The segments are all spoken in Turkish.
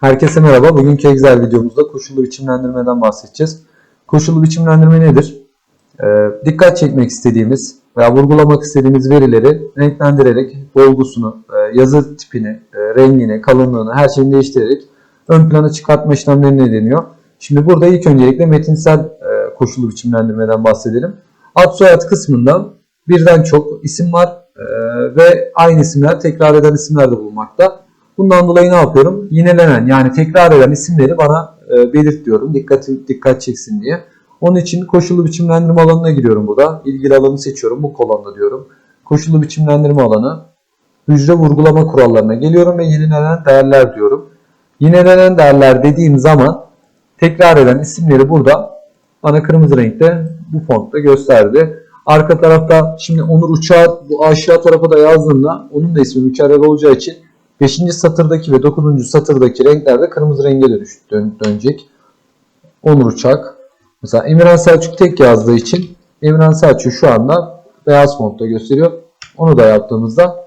Herkese merhaba. Bugünkü Excel videomuzda koşullu biçimlendirmeden bahsedeceğiz. Koşullu biçimlendirme nedir? Ee, dikkat çekmek istediğimiz veya vurgulamak istediğimiz verileri renklendirerek dolgusunu, e, yazı tipini, e, rengini, kalınlığını her şeyini değiştirerek ön plana çıkartma işlemlerine deniyor. Şimdi burada ilk öncelikle metinsel e, koşullu biçimlendirmeden bahsedelim. Ad soyad kısmında birden çok isim var e, ve aynı isimler tekrar eden isimler de bulunmakta. Bundan dolayı ne yapıyorum? Yinelenen yani tekrar eden isimleri bana e, belirt diyorum. Dikkat, dikkat çeksin diye. Onun için koşullu biçimlendirme alanına giriyorum burada. İlgili alanı seçiyorum. Bu kolonda diyorum. Koşullu biçimlendirme alanı. Hücre vurgulama kurallarına geliyorum ve yinelenen değerler diyorum. Yinelenen değerler dediğim zaman tekrar eden isimleri burada bana kırmızı renkte bu fontta gösterdi. Arka tarafta şimdi Onur Uçağı bu aşağı tarafa da yazdığımda onun da ismi mükerrer olacağı için 5. satırdaki ve 9. satırdaki renkler de kırmızı renge dönüş, dön, dönecek. Onur Uçak. Mesela Emirhan Selçuk tek yazdığı için Emirhan Selçuk şu anda beyaz fontta gösteriyor. Onu da yaptığımızda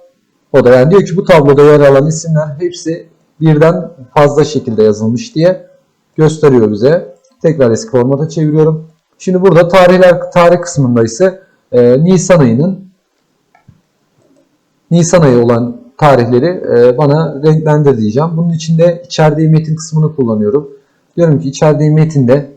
o da yani diyor ki bu tabloda yer alan isimler hepsi birden fazla şekilde yazılmış diye gösteriyor bize. Tekrar eski formata çeviriyorum. Şimdi burada tarihler tarih kısmında ise e, Nisan ayının Nisan ayı olan tarihleri e, bana renklendir diyeceğim. Bunun için de içerdiği metin kısmını kullanıyorum. Diyorum ki içerdiği metinde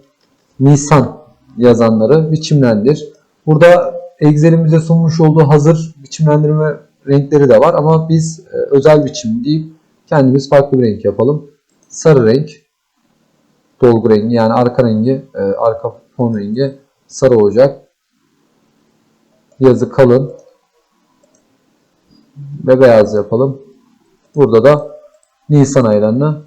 Nisan yazanları biçimlendir. Burada Excel'in bize sunmuş olduğu hazır biçimlendirme renkleri de var ama biz e, özel biçim deyip kendimiz farklı bir renk yapalım. Sarı renk dolgu rengi yani arka rengi, e, arka fon rengi sarı olacak. Yazı kalın ve beyaz yapalım. Burada da Nisan aylarını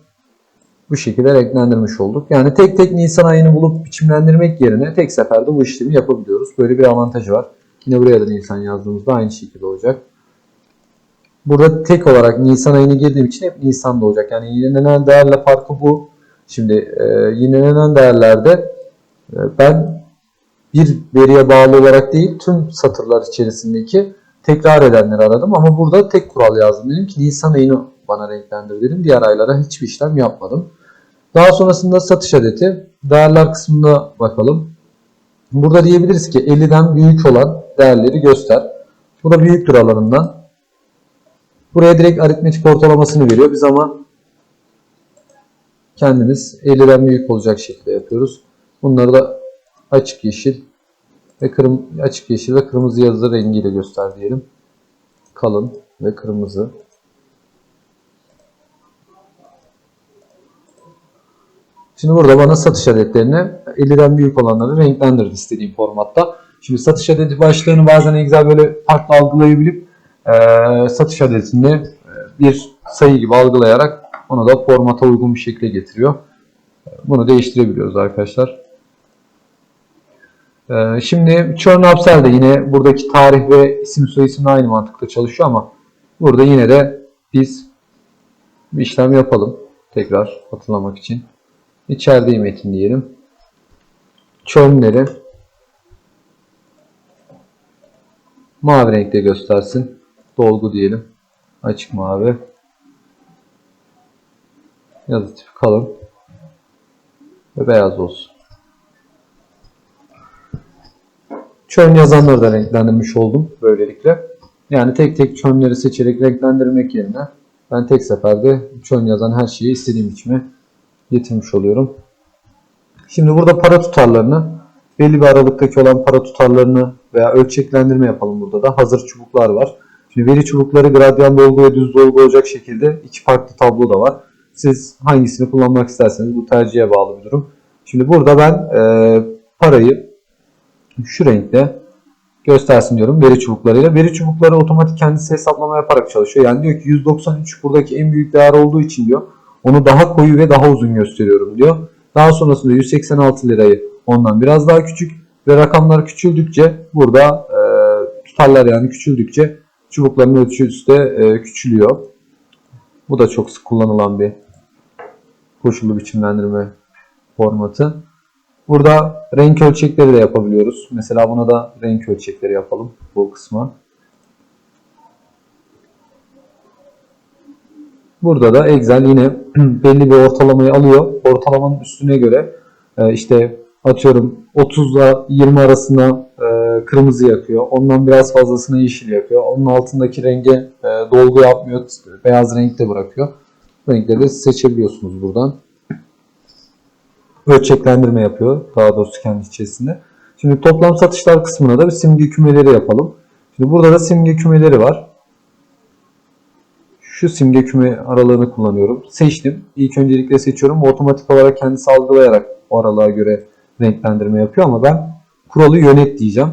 bu şekilde renklendirmiş olduk. Yani tek tek Nisan ayını bulup biçimlendirmek yerine tek seferde bu işlemi yapabiliyoruz. Böyle bir avantajı var. Yine buraya da Nisan yazdığımızda aynı şekilde olacak. Burada tek olarak Nisan ayını girdiğim için hep Nisan'da olacak. Yani yinelenen değerle farkı bu. Şimdi e, yinelenen değerlerde e, ben bir veriye bağlı olarak değil tüm satırlar içerisindeki tekrar edenleri aradım ama burada tek kural yazdım. Dedim ki Nisan ayını bana renklendir dedim. Diğer aylara hiçbir işlem yapmadım. Daha sonrasında satış adeti. Değerler kısmına bakalım. Burada diyebiliriz ki 50'den büyük olan değerleri göster. Bu da büyüktür alanından. Buraya direkt aritmetik ortalamasını veriyor. Biz ama kendimiz 50'den büyük olacak şekilde yapıyoruz. Bunları da açık yeşil ve kırm açık yeşil ve kırmızı yazı rengiyle göster diyelim. Kalın ve kırmızı. Şimdi burada bana satış adetlerini 50'den büyük olanları renklendirdi istediğim formatta. Şimdi satış adeti başlığını bazen Excel böyle farklı algılayabilip e, satış adetini bir sayı gibi algılayarak onu da formata uygun bir şekilde getiriyor. Bunu değiştirebiliyoruz arkadaşlar. Ee, şimdi churn upsell de yine buradaki tarih ve isim soyisimle aynı mantıkla çalışıyor ama burada yine de biz bir işlem yapalım. Tekrar hatırlamak için. İçerdiği metin diyelim. Churn'leri mavi renkte göstersin. Dolgu diyelim. Açık mavi. Yazı tipi kalın. Ve beyaz olsun. Çön yazanları da renklendirmiş oldum böylelikle. Yani tek tek çönleri seçerek renklendirmek yerine ben tek seferde çön yazan her şeyi istediğim içime getirmiş oluyorum. Şimdi burada para tutarlarını belli bir aralıktaki olan para tutarlarını veya ölçeklendirme yapalım burada da. Hazır çubuklar var. Şimdi veri çubukları gradyan dolgu ve düz dolgu olacak şekilde iki farklı tablo da var. Siz hangisini kullanmak isterseniz bu tercihe bağlı bir durum. Şimdi burada ben e, parayı şu renkte göstersin diyorum veri çubuklarıyla. Veri çubukları otomatik kendisi hesaplama yaparak çalışıyor. Yani diyor ki 193 buradaki en büyük değer olduğu için diyor onu daha koyu ve daha uzun gösteriyorum diyor. Daha sonrasında 186 lirayı ondan biraz daha küçük ve rakamlar küçüldükçe burada e, tutarlar yani küçüldükçe çubukların ölçüsü de e, küçülüyor. Bu da çok sık kullanılan bir koşullu biçimlendirme formatı. Burada renk ölçekleri de yapabiliyoruz. Mesela buna da renk ölçekleri yapalım bu kısma. Burada da Excel yine belli bir ortalamayı alıyor. Ortalamanın üstüne göre e, işte atıyorum 30 ile 20 arasına e, kırmızı yakıyor. Ondan biraz fazlasını yeşil yakıyor. Onun altındaki renge e, dolgu yapmıyor. Beyaz renkte bırakıyor. Renkleri seçebiliyorsunuz buradan. Ölçeklendirme yapıyor. Daha doğrusu kendi içerisinde. Şimdi toplam satışlar kısmına da bir simge kümeleri yapalım. Şimdi burada da simge kümeleri var. Şu simge küme aralığını kullanıyorum. Seçtim. İlk öncelikle seçiyorum. Otomatik olarak kendisi algılayarak o aralığa göre renklendirme yapıyor ama ben kuralı yönet diyeceğim.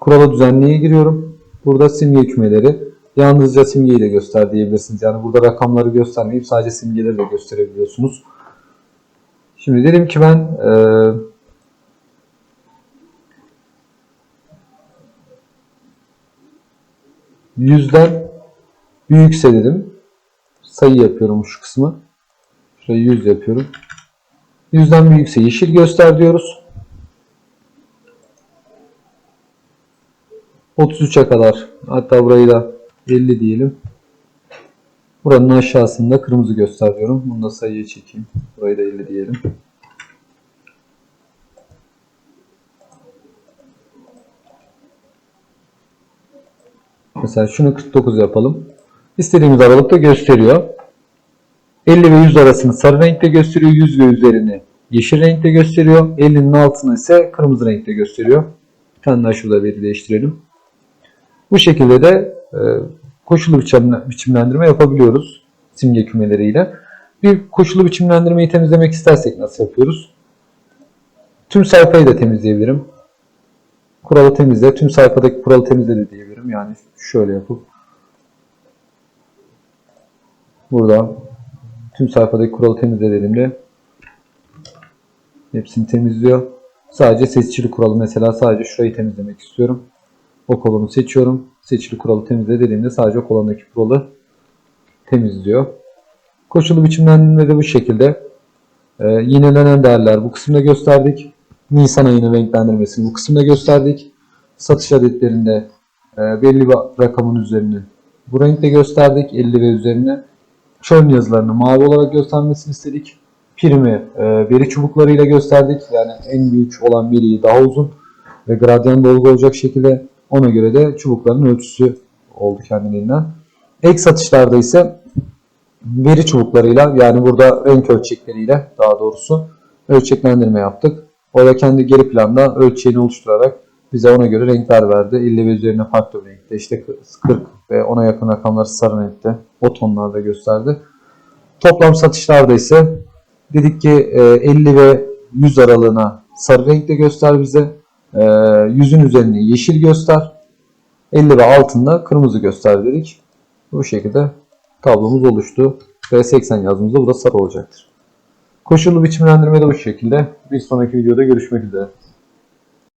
Kurala düzenleye giriyorum. Burada simge kümeleri. Yalnızca simgeyi de göster diyebilirsiniz. Yani burada rakamları göstermeyip sadece simgeleri de gösterebiliyorsunuz. Şimdi dedim ki ben e, yüzden büyükse dedim. Sayı yapıyorum şu kısmı. Şurayı 100 yapıyorum. Yüzden büyükse yeşil göster diyoruz. 33'e kadar hatta burayı da 50 diyelim. Buranın aşağısında kırmızı göster diyorum. Bunu da sayıya çekeyim. Burayı da 50 diyelim. Mesela şunu 49 yapalım. İstediğimiz aralıkta gösteriyor. 50 ve 100 arasını sarı renkte gösteriyor. 100 ve üzerini yeşil renkte gösteriyor. 50'nin altını ise kırmızı renkte gösteriyor. Bir tane daha şurada veri değiştirelim. Bu şekilde de biçim- biçimlendirme yapabiliyoruz simge kümeleriyle. Bir koşullu biçimlendirmeyi temizlemek istersek nasıl yapıyoruz? Tüm sayfayı da temizleyebilirim. Kuralı temizle, tüm sayfadaki kuralı temizle de diyebilirim. Yani şöyle yapıp burada tüm sayfadaki kuralı temizle dediğimde hepsini temizliyor. Sadece seçili kuralı mesela sadece şurayı temizlemek istiyorum. O kolonu seçiyorum. Seçili kuralı temizle dediğimde sadece o kolondaki kuralı temizliyor. Koşulu biçimlendirme de bu şekilde. Ee, yinelenen değerler bu kısımda gösterdik. Nisan ayının renklendirmesini bu kısımda gösterdik. Satış adetlerinde e, belli bir rakamın üzerine bu renkte gösterdik 50 ve üzerine. Churn yazılarını mavi olarak göstermesini istedik. Primi e, veri çubuklarıyla gösterdik. Yani en büyük olan veriyi daha uzun ve gradyan dolgu olacak şekilde ona göre de çubukların ölçüsü oldu kendiliğinden. Ek satışlarda ise veri çubuklarıyla yani burada renk ölçekleriyle daha doğrusu ölçeklendirme yaptık. O da kendi geri planda ölçeğini oluşturarak bize ona göre renkler verdi. 50 ve üzerine farklı bir renkte işte 40 ve ona yakın rakamları sarı renkte o tonlarda gösterdi. Toplam satışlarda ise dedik ki e, 50 ve 100 aralığına sarı renkte göster bize. E, 100'ün üzerine yeşil göster. 50 ve altında kırmızı göster dedik. Bu şekilde tablomuz oluştu. Ve 80 yazdığımızda bu da sarı olacaktır. Koşullu biçimlendirme de bu şekilde. Bir sonraki videoda görüşmek üzere.